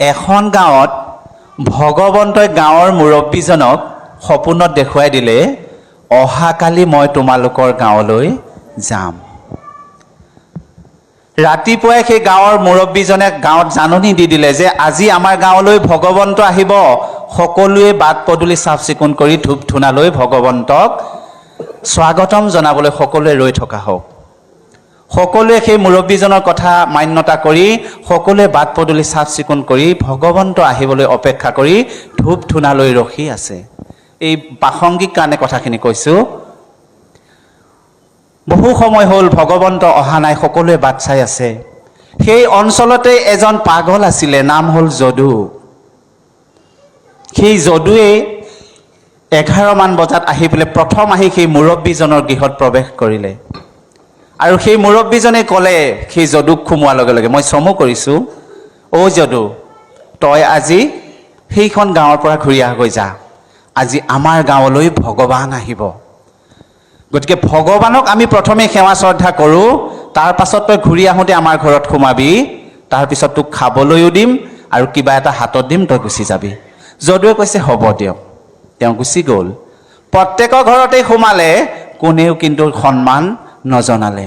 এখন গাঁৱত ভগৱন্তই গাঁৱৰ মুৰব্বীজনক সপোনত দেখুৱাই দিলে অহাকালি মই তোমালোকৰ গাঁৱলৈ যাম। ৰাতিপুৱাই সেই গাঁৱৰ মুৰব্বীজনে গাঁৱত জাননী দি দিলে যে আজি আমাৰ গাঁৱলৈ ভগৱন্ত আহিব। সকলোৱে বাট পদূলি চাফ চিকুণ কৰি ধূপ ধূনা লৈ ভগৱন্তক স্বাগতম জনাবলৈ সকলোৱে ৰৈ থকা হওক। সকলোৱে সেই মুৰব্বীজনৰ কথা মান্যতা কৰি সকলোৱে বাট পদূলি চাফ চিকুণ কৰি ভগৱন্ত আহিবলৈ অপেক্ষা কৰি ধূপ ধূনালৈ ৰখি আছে। এই প্ৰাসংগিক কাৰণে কথাখিনি কৈছোঁ। বহু সময় হ'ল ভগৱন্ত অহা নাই সকলোৱে বাট চাই আছে। সেই অঞ্চলতে এজন পাগল আছিলে নাম হ'ল যদু। সেই যদুৱে এঘাৰমান বজাত আহি পেলাই প্ৰথম আহি সেই মুৰব্বীজনৰ গৃহত প্ৰৱেশ কৰিলে। আৰু সেই মুৰব্বীজনে ক'লে সেই যদুক সোমোৱাৰ লগে লগে মই চমু কৰিছোঁ। অ' যদু তই আজি সেইখন গাঁৱৰ পৰা ঘূৰি আহগৈ যা। আজি আমাৰ গাঁৱলৈ ভগৱান আহিব। গতিকে ভগৱানক আমি প্ৰথমে সেৱা শ্ৰদ্ধা কৰোঁ। তাৰ পাছত তই ঘূৰি আহোঁতে আমাৰ ঘৰত সোমাবি। তাৰপিছত তোক খাবলৈও দিম আৰু কিবা এটা হাতত দিম তই গুচি যাবি। যদুৱে কৈছে হ'ব দিয়ক। তেওঁ গুচি গ'ল। প্ৰত্যেকৰ ঘৰতেই সোমালে। কোনেও কিন্তু সন্মান নজনালে।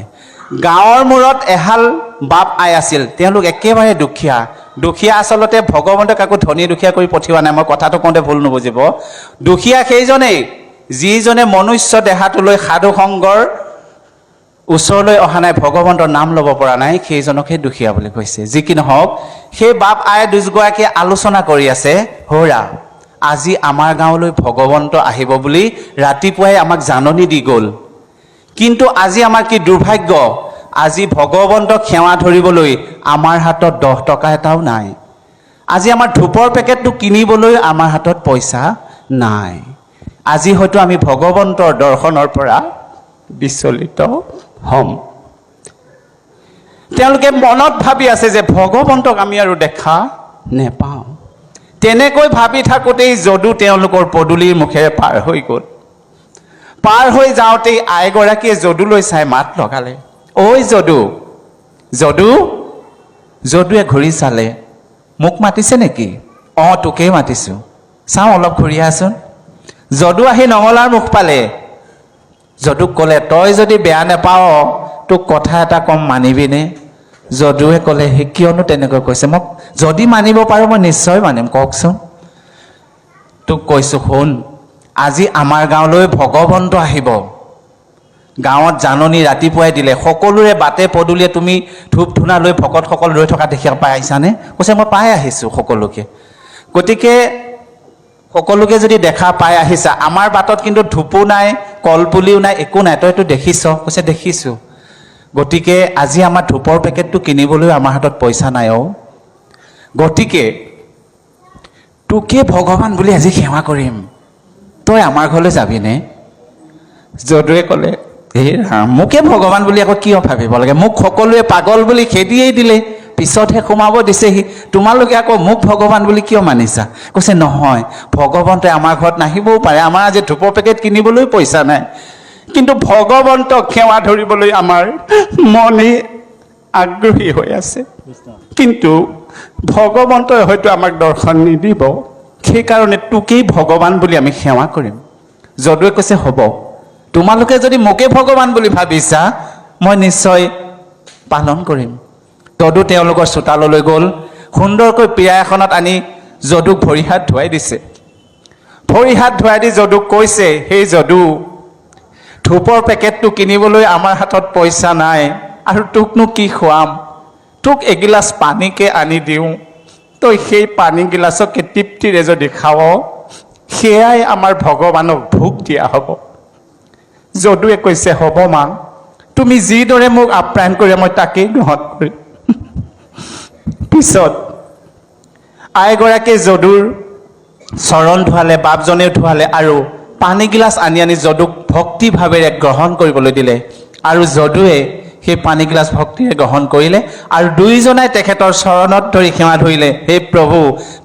গাঁৱৰ মূৰত এহাল বাপ আই আছিল। তেওঁলোক একেবাৰে দুখীয়া। দুখীয়া আচলতে ভগৱন্তক কাকো ধনী দুখীয়া কৰি পঠিওৱা নাই। মই কথাটো কওঁতে ভুল নুবুজিব। দুখীয়া সেইজনেই যিজনে মনুষ্য দেহাটোলৈ সাধু সংগৰ ওচৰলৈ অহা নাই ভগৱন্তৰ নাম ল'ব পৰা নাই সেইজনকহে দুখীয়া বুলি কৈছে। যি কি নহওক সেই বাপ আই দুজগৰাকীয়ে আলোচনা কৰি আছে হৌৰা আজি আমাৰ গাঁৱলৈ ভগৱন্ত আহিব বুলি ৰাতিপুৱাই আমাক জাননী দি গ'ল। কিন্তু আজি আমাৰ কি দুৰ্ভাগ্য? আজি ভগৱন্তক সেৱা ধৰিবলৈ আমাৰ হাতত দহ টকা এটাও নাই। আজি আমাৰ ধূপৰ পেকেটটো কিনিবলৈ আমাৰ হাতত পইচা নাই। আজি হয়তো আমি ভগৱন্তৰ দৰ্শনৰ পৰা বিচলিত হ'ম। তেওঁলোকে মনত ভাবি আছে যে ভগৱন্তক আমি আৰু দেখা নেপাওঁ। তেনেকৈ ভাবি থাকোঁতেই যদু তেওঁলোকৰ পদূলিৰ মুখেৰে পাৰ হৈ গ'ল। পাৰ হৈ যাওঁতেই আইগৰাকীয়ে যদুলৈ চাই মাত লগালে। ঐ যদু যদু যদুৱে ঘূৰি চালে। মোক মাতিছে নেকি? অঁ তোকেই মাতিছোঁ। চাওঁ অলপ ঘূৰি আহচোন। যদু আহি নঙলাৰ মুখ পালে। যদুক ক'লে তই যদি বেয়া নেপাৱ তোক কথা এটা কম মানিবিনে? যদুৱে ক'লে সি কিয়নো তেনেকৈ কৈছে? মোক যদি মানিব পাৰোঁ মই নিশ্চয় মানিম। কওকচোন। তোক কৈছোঁ শুন। আজি আমাৰ গাঁৱলৈ ভগৱন্ত আহিব। গাঁৱত জাননী ৰাতিপুৱাই দিলে সকলোৰে বাটে পদূলিয়ে তুমি ধূপ ধূনা লৈ ভকতসকল ৰৈ থকা দেখি পাই আহিছানে? কৈছে মই পাই আহিছোঁ সকলোকে। গতিকে সকলোকে যদি দেখা পাই আহিছা আমাৰ বাটত কিন্তু ধূপো নাই কলপুলিও নাই একো নাই তইতো দেখিছ? কৈছে দেখিছোঁ। গতিকে আজি আমাৰ ধূপৰ পেকেটটো কিনিবলৈ আমাৰ হাতত পইচা নাই অ' গতিকে তোকে ভগৱান বুলি আজি সেৱা কৰিম। তই আমাৰ ঘৰলৈ যাবিনে যদুৱে ক'লে হে মোকে ভগৱান বুলি আকৌ কিয় ভাবিব লাগে? মোক সকলোৱে পাগল বুলি খেদিয়েই দিলে। পিছতহে সোমাব দিছেহি। তোমালোকে আকৌ মোক ভগৱান বুলি কিয় মানিছা? কৈছে, নহয়, ভগৱন্তই আমাৰ ঘৰত নাহিবও পাৰে। আমাৰ আজি ধূপৰ পেকেট কিনিবলৈ পইচা নাই। কিন্তু ভগৱন্তক সেৱা ধৰিবলৈ আমাৰ মনে আগ্ৰহী হৈ আছে। কিন্তু ভগৱন্তই হয়তো আমাক দৰ্শন নিদিব। সেইকাৰণে তোকেই ভগৱান বুলি আমি সেৱা কৰিম। যদুৱে কৈছে, হ'ব, তোমালোকে যদি মোকে ভগৱান বুলি ভাবিছা, মই নিশ্চয় পালন কৰিম। যদু তেওঁলোকৰ চোতাললৈ গ'ল, সুন্দৰকৈ পীড়া এখনত আনি যদুক ভৰি হাত ধুৱাই দিছে। ভৰি হাত ধুৱাই দি যদুক কৈছে সেই যদু, ধূপৰ পেকেটটো কিনিবলৈ আমাৰ হাতত পইচা নাই, আৰু তোকনো কি খুৱাম? তোক এগিলাচ পানীকে আনি দিওঁ। তই সেই পানী গিলাচকে তৃপ্তিৰে যদি খাৱ সেয়াই আমাৰ ভগৱানক ভোগ দিয়া হ'ব। যদুৱে কৈছে হ'ব মা তুমি যিদৰে মোক আপ্যায়ন কৰি মই তাকেই গ্ৰহণ কৰিম। পিছত আইগৰাকীয়ে যদুৰ চৰণ ধোৱালে বাপজনেও ধোৱালে আৰু পানীগিলাচ আনি আনি যদুক ভক্তিভাৱেৰে গ্ৰহণ কৰিবলৈ দিলে। আৰু যদুৱে সেই পানীগিলাচ ভক্তিৰে গ্ৰহণ কৰিলে আৰু দুয়োজনাই তেখেতৰ চৰণত ধৰি সেৱা ধৰিলে হে প্ৰভু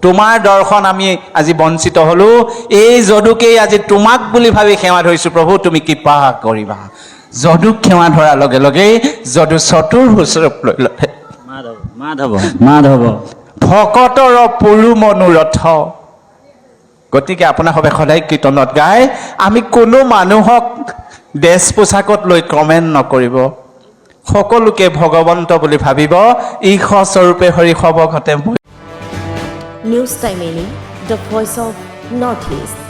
তোমাৰ দৰ্শন আমি আজি বঞ্চিত হ'লোঁ। এই যদুকেই আজি তোমাক বুলি ভাবি সেৱা ধৰিছোঁ। প্ৰভু তুমি কৃপা কৰিবা। যদুক সেৱা ধৰাৰ লগে লগেই যদু চতুৰ হুচৰপ লৈ ল'লে। মাধৱ মাধৱ। মাধৱ। ভকতৰ পুৰু মনোৰথ গতিকে আপোনাৰ সবে সদায় কীৰ্তনত গাই আমি কোনো মানুহক ড্ৰেছ পোছাকত লৈ কমেণ্ট নকৰিব। সকলোকে ভগৱন্ত বুলি ভাবিব। ঈশ্বৰস্বৰূপে হৰি সবকতে news time any the voice of North East